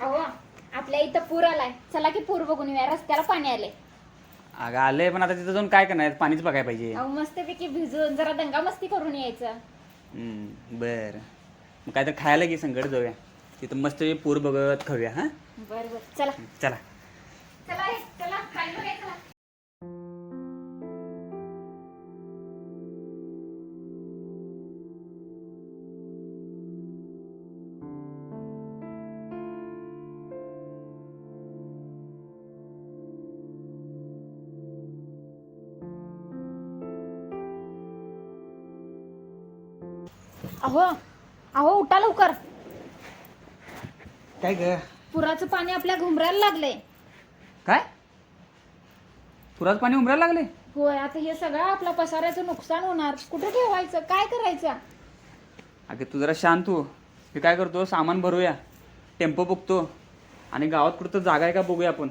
अहो आपल्या इथं पूर आलाय. चला की पूर बघून येऊया. रस्त्याला पाणी आले अगं आलंय पण आता तिथं जाऊन काय करणार? पाणीच बघायला पाहिजे. अहो मस्तपैकी भिजून जरा दंगा मस्ती करून यायचं. हम्म, बर. मग काय तर खायला घे संकट जाऊया. तिथं मस्त पूर बघत खाऊया हा? बर बर. चला. चला. अहो अहो उठा लवकर. काय ग? पुराचं पाणी आपल्या घुमरायला लागलंय. काय? पुरात पाणी उमरायला लागले होय आता हे सगळं आपल्या पसाऱ्याचं नुकसान होणार. कुठे ठेवायचं? काय करायचं? अगं तू जरा शांत हो. मी काय करतो सामान भरूया. टेम्पो बघतो आणि गावात कुठं जागा आहे का बघूया आपण.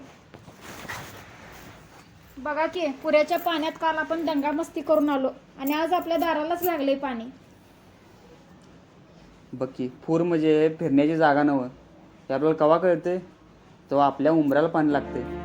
बघा की पुऱ्याच्या पाण्यात काल आपण दंगामस्ती करून आलो. आणि आज आपल्या दारालाच लागले पाणी. बघ की म्हणजे फिरण्याची जागा नव्हं. ते आपल्याला कवा कळते तेव्हा आपल्या उमऱ्याला पाणी लागते